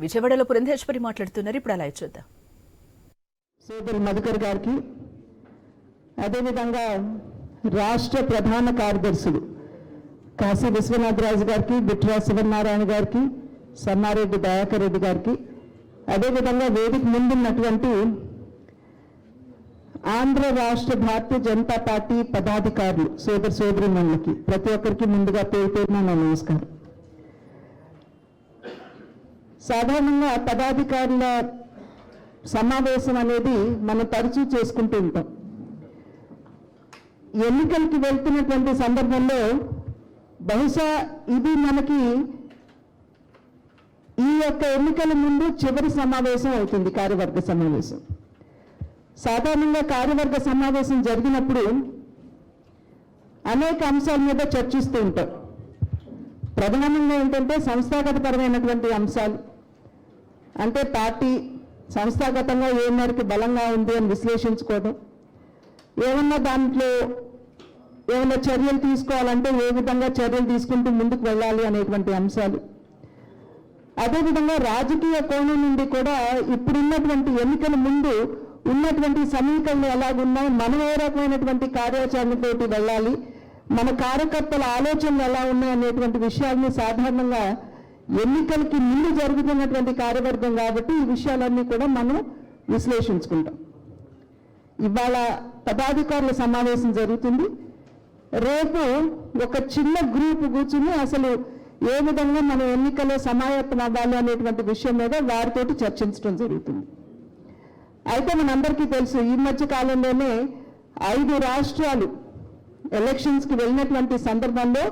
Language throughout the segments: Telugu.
విజయవాడలో పురంధేశ్వరి మాట్లాడుతున్నారు. ఇప్పుడు అలా చూద్దాం. సోదరి మధుకర్ గారికి అదేవిధంగా రాష్ట్ర ప్రధాన కార్యదర్శులు కాశీ విశ్వనాథరాజు గారికి బిట్రా శివనారాయణ గారికి సన్నారెడ్డి దయాకర్ రెడ్డి గారికి అదేవిధంగా వేదిక ముందున్నటువంటి ఆంధ్ర రాష్ట్ర భారతీయ జనతా పార్టీ పదాధికారులు సోదర సోదరి ప్రతి ఒక్కరికి ముందుగా పేరు పేరున నా నమస్కారం. సాధారణంగా పదాధికారుల సమావేశం అనేది మనం తరచూ చేసుకుంటూ ఉంటాం. ఎన్నికలకి వెళ్తున్నటువంటి సందర్భంలో బహుశా ఇది మనకి ఈ యొక్క ఎన్నికల ముందు చివరి సమావేశం అవుతుంది కార్యవర్గ సమావేశం. సాధారణంగా కార్యవర్గ సమావేశం జరిగినప్పుడు అనేక అంశాల మీద చర్చిస్తూ ఉంటాం. ప్రధానంగా ఏంటంటే సంస్థాగతపరమైనటువంటి అంశాలు అంటే పార్టీ సంస్థాగతంగా ఏ మేరకు బలంగా ఉంది అని విశ్లేషించుకోవడం ఏమన్నా దాంట్లో ఏమైనా చర్యలు తీసుకోవాలంటే ఏ విధంగా చర్యలు తీసుకుంటూ ముందుకు వెళ్ళాలి అనేటువంటి అంశాలు. అదేవిధంగా రాజకీయ కోణం నుండి కూడా ఇప్పుడున్నటువంటి ఎన్నికల ముందు ఉన్నటువంటి సమీకరణలు ఎలాగున్నాయి మనం ఏ రకమైనటువంటి కార్యాచరణతోటి వెళ్ళాలి మన కార్యకర్తల ఆలోచనలు ఎలా ఉన్నాయి అనేటువంటి విషయాల్ని సాధారణంగా ఎన్నికలకి ముందు జరుగుతున్నటువంటి కార్యవర్గం కాబట్టి ఈ విషయాలన్నీ కూడా మనం విశ్లేషించుకుంటాం. ఇవాళ పదాధికారుల సమావేశం జరుగుతుంది. రేపు ఒక చిన్న గ్రూప్ కూర్చుని అసలు ఏ విధంగా మన ఎన్నికల్లో సమాయత్తం అవ్వాలి అనేటువంటి విషయం మీద వారితోటి చర్చించడం జరుగుతుంది. అయితే మనందరికీ తెలుసు ఈ మధ్య కాలంలోనే ఐదు రాష్ట్రాలు ఎలక్షన్స్కి వెళ్ళినటువంటి సందర్భంలో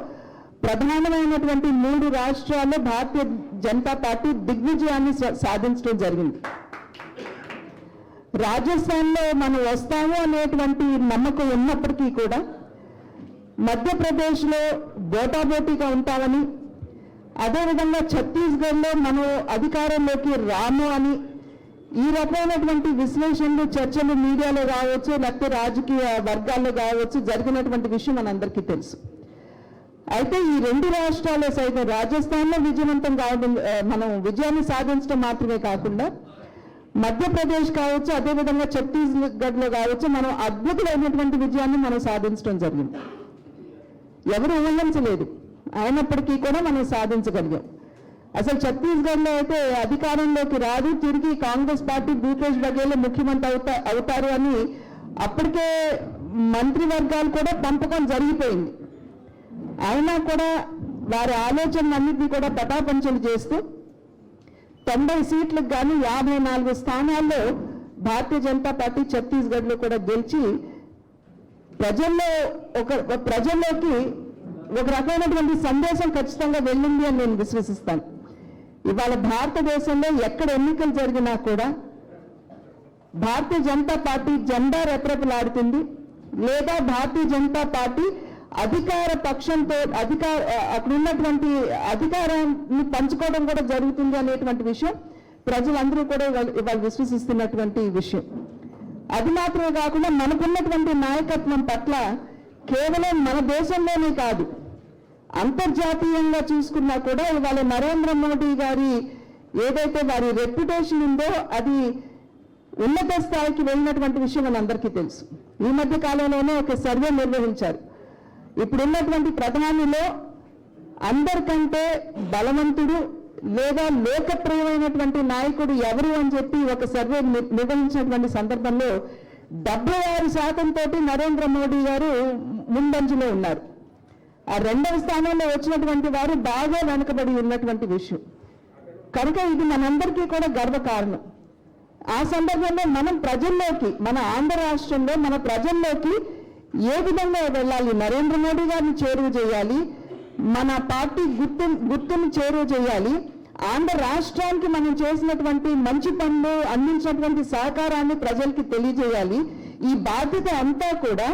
ప్రధానమైనటువంటి మూడు రాష్ట్రాల్లో భారతీయ జనతా పార్టీ దిగ్విజయాన్ని సా- సాధించడం జరిగింది. రాజస్థాన్లో మనం వస్తాము అనేటువంటి నమ్మకం ఉన్నప్పటికీ కూడా మధ్యప్రదేశ్లో బోటాబోటీగా ఉంటామని అదేవిధంగా ఛత్తీస్గఢ్లో మనం అధికారంలోకి రాము అని ఈ రకమైనటువంటి విశ్లేషణలు చర్చలు మీడియాలో కావచ్చు లేకపోతే రాజకీయ వర్గాల్లో కావచ్చు జరిగినటువంటి విషయం మనందరికీ తెలుసు. అయితే ఈ రెండు రాష్ట్రాల్లో సైతం రాజస్థాన్లో విజయవంతం కావడం మనం విజయాన్ని సాధించడం మాత్రమే కాకుండా మధ్యప్రదేశ్ కావచ్చు అదేవిధంగా ఛత్తీస్గఢ్లో కావచ్చు మనం అద్భుతమైనటువంటి విజయాన్ని మనం సాధించడం జరిగింది. ఎవరు ఊహించలేదు. అయినప్పటికీ కూడా మనం సాధించగలిగాం. అసలు ఛత్తీస్గఢ్లో అయితే అధికారంలోకి రాదు తిరిగి కాంగ్రెస్ పార్టీ భూపేష్ బఘేల్ ముఖ్యమంత్రి అవుతా అవుతారు అని అప్పటికే మంత్రివర్గాలు కూడా పంపకం జరిగిపోయింది. అయినా కూడా వారి ఆలోచనలన్నింటినీ కూడా పటాపంచలు చేస్తూ తొంభై సీట్లకు కానీ యాభై నాలుగు స్థానాల్లో భారతీయ జనతా పార్టీ ఛత్తీస్గఢ్లో కూడా గెలిచి ప్రజల్లో ఒక ఒక ప్రజల్లోకి ఒక రకమైనటువంటి సందేశం ఖచ్చితంగా వెళ్ళింది అని నేను విశ్వసిస్తాను. ఇవాళ భారతదేశంలో ఎక్కడ ఎన్నికలు జరిగినా కూడా భారతీయ జనతా పార్టీ జెండా రెపరెపలాడుతుంది. లేదా భారతీయ జనతా పార్టీ అధికార పక్షంతో అధికార అక్కడ ఉన్నటువంటి అధికారాన్ని పంచుకోవడం కూడా జరుగుతుంది అనేటువంటి విషయం ప్రజలందరూ కూడా ఇవాళ ఇవాళ విశ్వసిస్తున్నటువంటి విషయం. అది మాత్రమే కాకుండా మనకున్నటువంటి నాయకత్వం పట్ల కేవలం మన దేశంలోనే కాదు అంతర్జాతీయంగా చూసుకున్నా కూడా ఇవాళ నరేంద్ర మోడీ గారి ఏదైతే వారి రెప్యుటేషన్ ఉందో అది ఉన్నత స్థాయికి వెళ్ళినటువంటి విషయం మనందరికీ తెలుసు. ఈ మధ్య కాలంలోనే ఒక సర్వే నిర్వహించారు. ఇప్పుడున్నటువంటి ప్రధానిలో అందరికంటే బలవంతుడు లేదా లోకప్రియమైనటువంటి నాయకుడు ఎవరు అని చెప్పి ఒక సర్వే నిర్వహించినటువంటి సందర్భంలో డెబ్బై ఆరు శాతం తోటి నరేంద్ర మోడీ గారు ముందంజలో ఉన్నారు. ఆ రెండవ స్థానంలో వచ్చినటువంటి వారు బాగా వెనుకబడి ఉన్నటువంటి విషయం. కనుక ఇది మనందరికీ కూడా గర్వకారణం. ఆ సందర్భంలో మనం ప్రజల్లోకి మన ఆంధ్ర రాష్ట్రంలో మన ప్రజల్లోకి ఏ విధంగా వెళ్ళాలి? నరేంద్ర మోడీ గారిని చేరువ చేయాలి? మన పార్టీ గుర్తు గుర్తును చేరువ చేయాలి? ఆంధ్ర రాష్ట్రానికి మనం చేసినటువంటి మంచి పనులు అందించినటువంటి సహకారాన్ని ప్రజలకి తెలియజేయాలి. ఈ బాధ్యత అంతా కూడా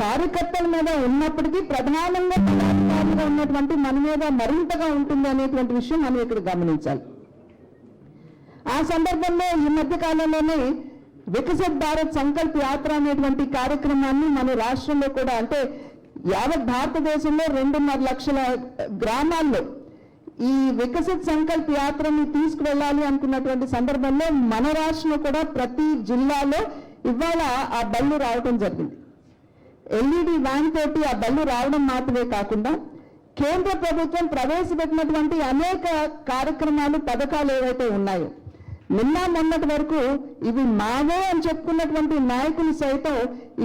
కార్యకర్తల మీద ఉన్నప్పటికీ ప్రధానంగా పదాధికారులుగా ఉన్నటువంటి మన మీద మరింతగా ఉంటుంది అనేటువంటి విషయం మనం ఇక్కడ గమనించాలి. ఆ సందర్భంలో ఈ మధ్య కాలంలోనే వికసిత్ భారత్ సంకల్ప్ యాత్ర అనేటువంటి కార్యక్రమాన్ని మన రాష్ట్రంలో కూడా అంటే యావత్ భారతదేశంలో రెండున్నర లక్షల గ్రామాల్లో ఈ వికసిత్ సంకల్ప్ యాత్రని తీసుకువెళ్ళాలి అనుకున్నటువంటి సందర్భంలో మన రాష్ట్రంలో కూడా ప్రతి జిల్లాలో ఇవాళ ఆ బళ్ళు రావడం జరిగింది. ఎల్ఈడి వ్యాన్ తోటి ఆ బళ్ళు రావడం మాత్రమే కాకుండా కేంద్ర ప్రభుత్వం ప్రవేశపెట్టినటువంటి అనేక కార్యక్రమాలు పథకాలు ఏవైతే ఉన్నాయో నిన్న మొన్నటి వరకు ఇవి మావే అని చెప్పుకున్నటువంటి నాయకులు సైతం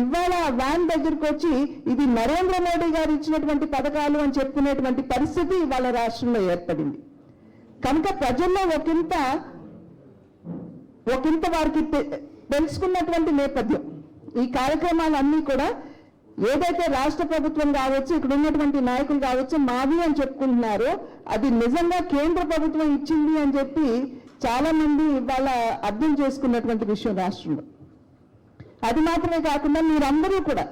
ఇవాళ వ్యాన్ దగ్గరికి వచ్చి ఇది నరేంద్ర మోడీ గారు ఇచ్చినటువంటి పథకాలు అని చెప్పుకునేటువంటి పరిస్థితి ఇవాళ రాష్ట్రంలో ఏర్పడింది. కనుక ప్రజల్లో ఒకంత ఒకంత వారికి తెలుసుకున్నటువంటి నేపథ్యం. ఈ కార్యక్రమాలన్నీ కూడా ఏదైతే రాష్ట్ర ప్రభుత్వం కావచ్చు ఇక్కడ ఉన్నటువంటి నాయకులు కావచ్చు మావి అని చెప్పుకుంటున్నారో అది నిజంగా కేంద్ర ప్రభుత్వం ఇచ్చింది అని చెప్పి చాలా మంది ఇవాళ అర్థం చేసుకున్నటువంటి విషయం రాష్ట్రంలో. అది మాత్రమే కాకుండా మీరందరూ కూడా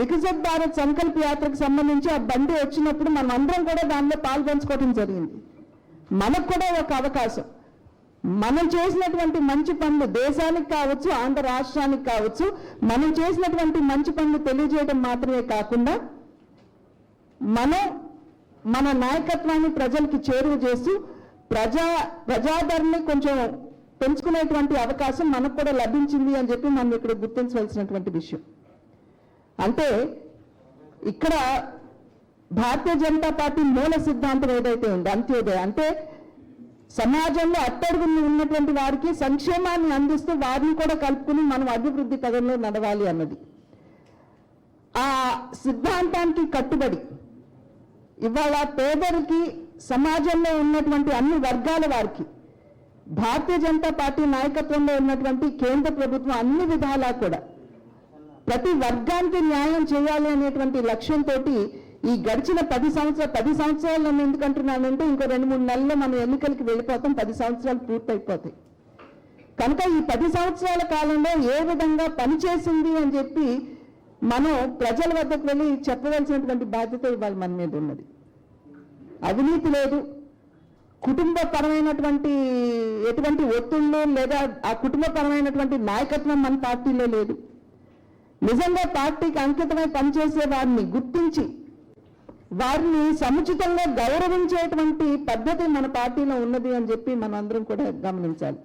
వికసిత్ భారత్ సంకల్ప యాత్రకు సంబంధించి ఆ బండి వచ్చినప్పుడు మనం అందరం కూడా దానిలో పాల్పంచుకోవడం జరిగింది. మనకు కూడా ఒక అవకాశం. మనం చేసినటువంటి మంచి పనులు దేశానికి కావచ్చు ఆంధ్ర రాష్ట్రానికి కావచ్చు మనం చేసినటువంటి మంచి పనులు తెలియజేయడం మాత్రమే కాకుండా మనం మన నాయకత్వాన్ని ప్రజలకి చేరువ చేస్తూ ప్రజా ప్రజాదరణని కొంచెం పెంచుకునేటువంటి అవకాశం మనకు కూడా లభించింది అని చెప్పి మనం ఇక్కడ గుర్తించవలసినటువంటి విషయం. అంటే ఇక్కడ భారతీయ జనతా పార్టీ మూల సిద్ధాంతం ఏదైతే ఉందో అంత్యోదయ అంటే సమాజంలో అట్టడుగు ఉన్నటువంటి వారికి సంక్షేమాన్ని అందిస్తూ వారిని కూడా కలుపుకుని మనం అభివృద్ధి పదంలో నడవాలి అన్నది. ఆ సిద్ధాంతానికి కట్టుబడి ఇవాళ పేదలకి సమాజంలో ఉన్నటువంటి అన్ని వర్గాల వారికి భారతీయ జనతా పార్టీ నాయకత్వంలో ఉన్నటువంటి కేంద్ర ప్రభుత్వం అన్ని విధాలా కూడా ప్రతి వర్గానికి న్యాయం చేయాలి అనేటువంటి లక్ష్యంతో ఈ గడిచిన పది సంవత్సరాలు పది సంవత్సరాలు నేను ఎందుకంటున్నానంటే ఇంకో రెండు మూడు నెలల్లో మనం ఎన్నికలకి వెళ్ళిపోతాం పది సంవత్సరాలు పూర్తయిపోతాయి. కనుక ఈ పది సంవత్సరాల కాలంలో ఏ విధంగా పనిచేసింది అని చెప్పి మనం ప్రజల వద్దకు వెళ్ళి చెప్పవలసినటువంటి బాధ్యత ఇవాళ మన మీద ఉన్నది. అవినీతి లేదు. కుటుంబపరమైనటువంటి ఎటువంటి ఒత్తిళ్ళు లేదా ఆ కుటుంబపరమైనటువంటి నాయకత్వం మన పార్టీలో లేదు. నిజంగా పార్టీకి అంకితమై పనిచేసే వారిని గుర్తించి వారిని సముచితంగా గౌరవించేటువంటి పద్ధతి మన పార్టీలో ఉన్నది అని చెప్పి మనం అందరం కూడా గమనించాలి.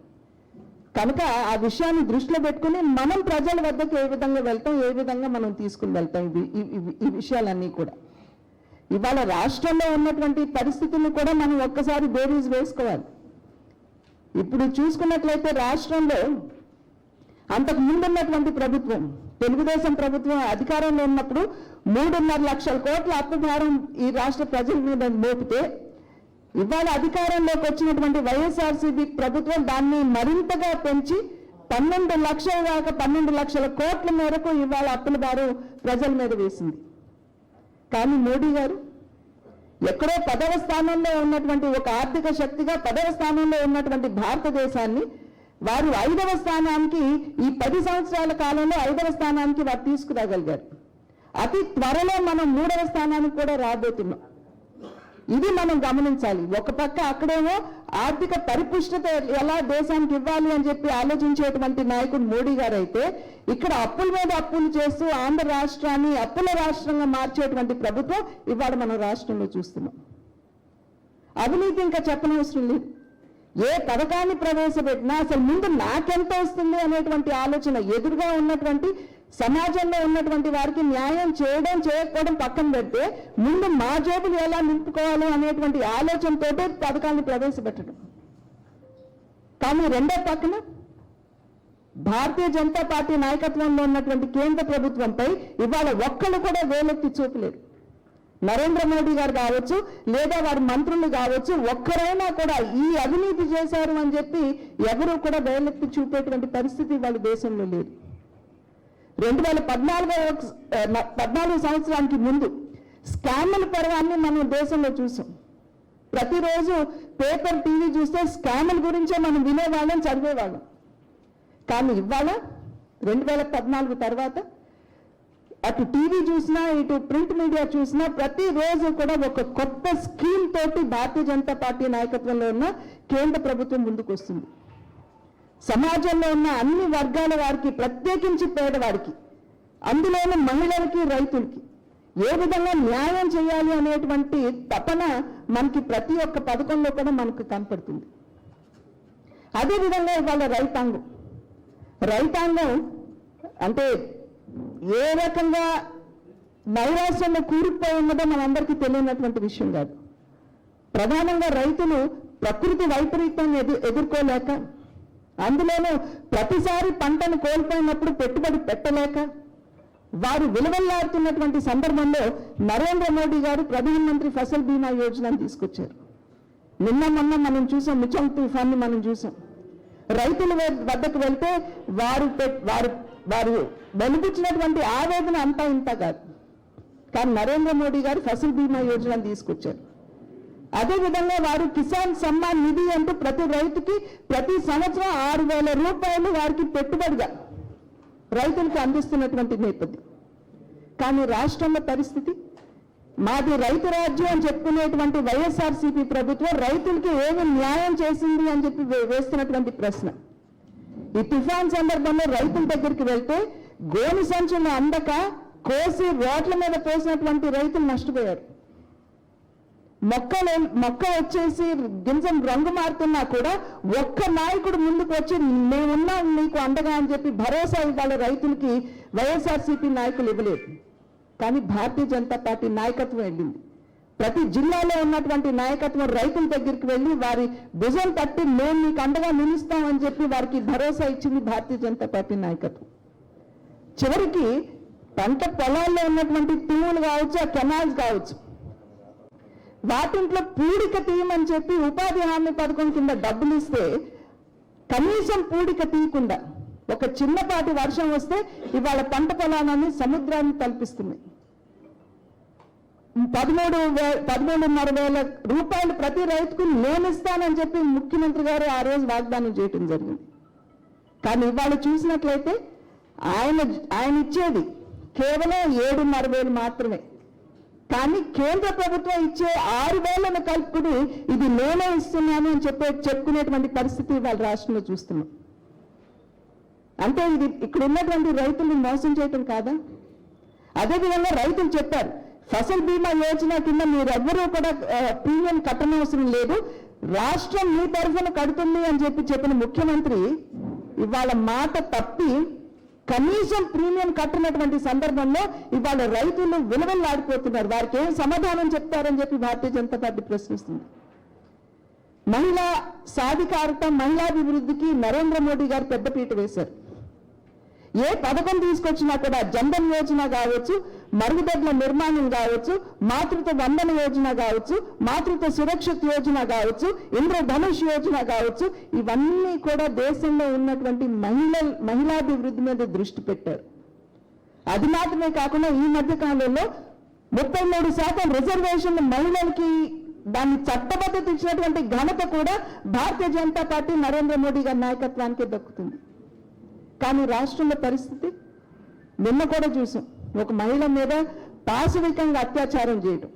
కనుక ఆ విషయాన్ని దృష్టిలో పెట్టుకుని మనం ప్రజల వద్దకు ఏ విధంగా వెళ్తాం ఏ విధంగా మనం తీసుకుని వెళ్తాం ఈ విషయాలన్నీ కూడా. ఇవాళ రాష్ట్రంలో ఉన్నటువంటి పరిస్థితులను కూడా మనం ఒక్కసారి బేరీజ్ వేసుకోవాలి. ఇప్పుడు చూసుకున్నట్లయితే రాష్ట్రంలో అంతకు ముందున్నటువంటి ప్రభుత్వం తెలుగుదేశం ప్రభుత్వం అధికారంలో ఉన్నప్పుడు మూడున్నర లక్షల కోట్ల అప్పు భారం ఈ రాష్ట్ర ప్రజల మీద మోపితే ఇవాళ అధికారంలోకి వచ్చినటువంటి వైఎస్ఆర్సీబీ ప్రభుత్వం దాన్ని మరింతగా పెంచి పన్నెండు లక్షల దాకా పన్నెండు లక్షల కోట్ల మేరకు ఇవాళ అప్పుల భారం ప్రజల మీద వేసింది. కానీ మోడీ గారు ఎక్కడో పదవ స్థానంలో ఉన్నటువంటి ఒక ఆర్థిక శక్తిగా పదవ స్థానంలో ఉన్నటువంటి భారతదేశాన్ని వారు ఐదవ స్థానానికి ఈ పది సంవత్సరాల కాలంలో ఐదవ స్థానానికి వారు తీసుకురాగలిగారు. అతి త్వరలో మనం మూడవ స్థానానికి కూడా రాబోతున్నాం. ఇది మనం గమనించాలి. ఒక పక్క అక్కడేమో ఆర్థిక పరిపుష్టత ఎలా దేశానికి ఇవ్వాలి అని చెప్పి ఆలోచించేటువంటి నాయకుడు మోడీ గారు అయితే ఇక్కడ అప్పుల మీద అప్పులు చేస్తూ ఆంధ్ర రాష్ట్రాన్ని అప్పుల రాష్ట్రంగా మార్చేటువంటి ప్రభుత్వం ఇవాళ మనం రాష్ట్రంలో చూస్తున్నాం. అవినీతి ఇంకా చెప్పనవసరం లేదు. ఏ పథకాన్ని ప్రవేశపెట్టినా అసలు ముందు నాకెంత వస్తుంది అనేటువంటి ఆలోచన ఎదురుగా ఉన్నటువంటి సమాజంలో ఉన్నటువంటి వారికి న్యాయం చేయడం చేయకపోవడం పక్కన పెడితే ముందు మా జేబులు ఎలా నింపుకోవాలి అనేటువంటి ఆలోచనతో పథకాన్ని ప్రవేశపెట్టడం. కానీ రెండో పక్కన భారతీయ జనతా పార్టీ నాయకత్వంలో ఉన్నటువంటి కేంద్ర ప్రభుత్వంపై ఇవాళ ఒక్కళ్ళు కూడా వేలెత్తి చూపలేరు. నరేంద్ర మోడీ గారు కావచ్చు లేదా వారి మంత్రులు కావచ్చు ఒక్కరైనా కూడా ఈ అవినీతి చేశారు అని చెప్పి ఎవరు కూడా వేలెత్తి చూపేటువంటి పరిస్థితి వాళ్ళ దేశంలో లేదు. రెండు వేల పద్నాలుగో పద్నాలుగు సంవత్సరానికి ముందు స్కామ్ల పర్వాన్ని మనం దేశంలో చూసాం. ప్రతిరోజు పేపర్ టీవీ చూస్తే స్కామ్ల గురించే మనం వినేవాళ్ళం చదివేవాళ్ళం. కానీ ఇవాళ రెండు వేల పద్నాలుగు తర్వాత అటు టీవీ చూసినా ఇటు ప్రింట్ మీడియా చూసినా ప్రతిరోజు కూడా ఒక కొత్త స్కీమ్ తోటి భారతీయ జనతా పార్టీ నాయకత్వంలో ఉన్న కేంద్ర ప్రభుత్వం ముందుకు వస్తుంది సమాజంలో ఉన్న అన్ని వర్గాల వారికి ప్రత్యేకించి పేదవారికి అందులోని మహిళలకి రైతులకి ఏ విధంగా న్యాయం చేయాలి అనేటువంటి తపన మనకి ప్రతి ఒక్క పథకంలో కూడా మనకు కనపడుతుంది. అదేవిధంగా ఇవాళ రైతాంగం. రైతాంగం అంటే ఏ రకంగా నైరాశ్యంలో కూరుకుపోయి ఉన్నదో మనందరికీ తెలియనటువంటి విషయం కాదు. ప్రధానంగా రైతులు ప్రకృతి వైపరీత్యాన్ని ఎదు ఎదుర్కోలేక అందులోనూ ప్రతిసారి పంటను కోల్పోయినప్పుడు పెట్టుబడి పెట్టలేక వారు విలువల్లాడుతున్నటువంటి సందర్భంలో నరేంద్ర మోడీ గారు ప్రధానమంత్రి ఫసల్ బీమా యోజనను తీసుకొచ్చారు. నిన్న మొన్న మనం చూసాం మిచం తుఫాన్ని మనం చూసాం. రైతుల వద్దకు వెళ్తే వారు వారు వారు వెలిపించినటువంటి ఆవేదన అంతా ఇంత కాదు. కానీ నరేంద్ర మోడీ గారు ఫసల్ బీమా యోజనను తీసుకొచ్చారు. అదేవిధంగా వారు కిసాన్ సమ్మాన్ నిధి అంటూ ప్రతి రైతుకి ప్రతి సంవత్సరం ఆరు వేల రూపాయలు వారికి పెట్టుబడిగా రైతులకు అందిస్తున్నటువంటి నేపథ్యం. కానీ రాష్ట్రంలో పరిస్థితి మాది రైతు రాజ్యం అని చెప్పుకునేటువంటి వైఎస్ఆర్సీపీ ప్రభుత్వం రైతులకి ఏమి న్యాయం చేసింది అని చెప్పి వేస్తున్నటువంటి ప్రశ్న. ఈ తుఫాన్ సందర్భంలో రైతుల దగ్గరికి వెళ్తే గోని సంచులు అందక కోసి రోడ్ల మీద పోసినటువంటి రైతులు నష్టపోయారు. మొక్కలు మొక్క వచ్చేసి గింజం రంగు మారుతున్నా కూడా ఒక్క నాయకుడు ముందుకు వచ్చి మేమున్నాం నీకు అండగా అని చెప్పి భరోసా ఇవ్వాలి రైతులకి వైఎస్ఆర్సీపీ నాయకులు ఇవ్వలేదు. కానీ భారతీయ జనతా పార్టీ నాయకత్వం వెళ్ళింది. ప్రతి జిల్లాలో ఉన్నటువంటి నాయకత్వం రైతుల దగ్గరికి వెళ్ళి వారి భుజం తట్టి మేము నీకు అండగా నిలుస్తామని చెప్పి వారికి భరోసా ఇచ్చింది భారతీయ జనతా పార్టీ నాయకత్వం. చివరికి పంట పొలాల్లో ఉన్నటువంటి తూములు కావచ్చు ఆ కెనాల్స్ కావచ్చు వాటింట్లో పూడిక తీయమని చెప్పి ఉపాధి హామీ పథకం కింద డబ్బులు ఇస్తే కనీసం పూడిక తీయకుండా ఒక చిన్నపాటి వర్షం వస్తే ఇవాళ పంట పొలాలని సముద్రాన్ని తలపిస్తుంది పదమూడు వే పదమూడున్నర వేల రూపాయలు ప్రతి రైతుకు నేను ఇస్తానని చెప్పి ముఖ్యమంత్రి గారు ఆ రోజు వాగ్దానం చేయటం జరిగింది. కానీ ఇవాళ చూసినట్లయితే ఆయన ఆయన ఇచ్చేది కేవలం ఏడున్నర వేలు మాత్రమే. కానీ కేంద్ర ప్రభుత్వం ఇచ్చే ఆరు వేలను కలుపుకుని ఇది నేనే ఇస్తున్నాను అని చెప్పే చెప్పుకునేటువంటి పరిస్థితి ఇవాళ రాష్ట్రంలో చూస్తున్నాం. అంటే ఇది ఇక్కడ ఉన్నటువంటి రైతుల్ని మోసం చేయటం కాదా? అదేవిధంగా రైతులు చెప్పారు ఫసల్ బీమా యోజన కింద మీరెవ్వరూ కూడా ప్రీమియం కట్టనవసరం లేదు రాష్ట్రం మీ తరఫున కడుతుంది అని చెప్పి చెప్పిన ముఖ్యమంత్రి ఇవాళ మాట తప్పి కనీసం ప్రీమియం కట్టినటువంటి సందర్భంలో ఇవాళ రైతులు విలువలాడిపోతున్నారు వారికి ఏం సమాధానం చెప్తారని చెప్పి భారతీయ జనతా పార్టీ ప్రశ్నిస్తుంది. మహిళా సాధికారత మహిళాభివృద్ధికి నరేంద్ర మోడీ గారు పెద్దపీట వేశారు. ఏ పథకం తీసుకొచ్చినా కూడా జన్ధన్ యోజన కావచ్చు మరుగుదొడ్ల నిర్మాణం కావచ్చు మాతృత్వ వందన యోజన కావచ్చు మాతృత్వ సురక్షిత యోజన కావచ్చు ఇంద్రధనుష్ యోజన కావచ్చు ఇవన్నీ కూడా దేశంలో ఉన్నటువంటి మహిళ మహిళాభివృద్ధి మీద దృష్టి పెట్టారు. అది మాత్రమే కాకుండా ఈ మధ్య కాలంలో ముప్పై మూడు శాతం రిజర్వేషన్ మహిళలకి దాన్ని చట్టబద్ధత ఇచ్చినటువంటి ఘనత కూడా భారతీయ జనతా పార్టీ నరేంద్ర మోడీ గారి నాయకత్వానికి దక్కుతుంది. కానీ రాష్ట్రంలో పరిస్థితి నిన్న కూడా చూసాం. ఒక మహిళ మీద పాశవికంగా అత్యాచారం చేయడం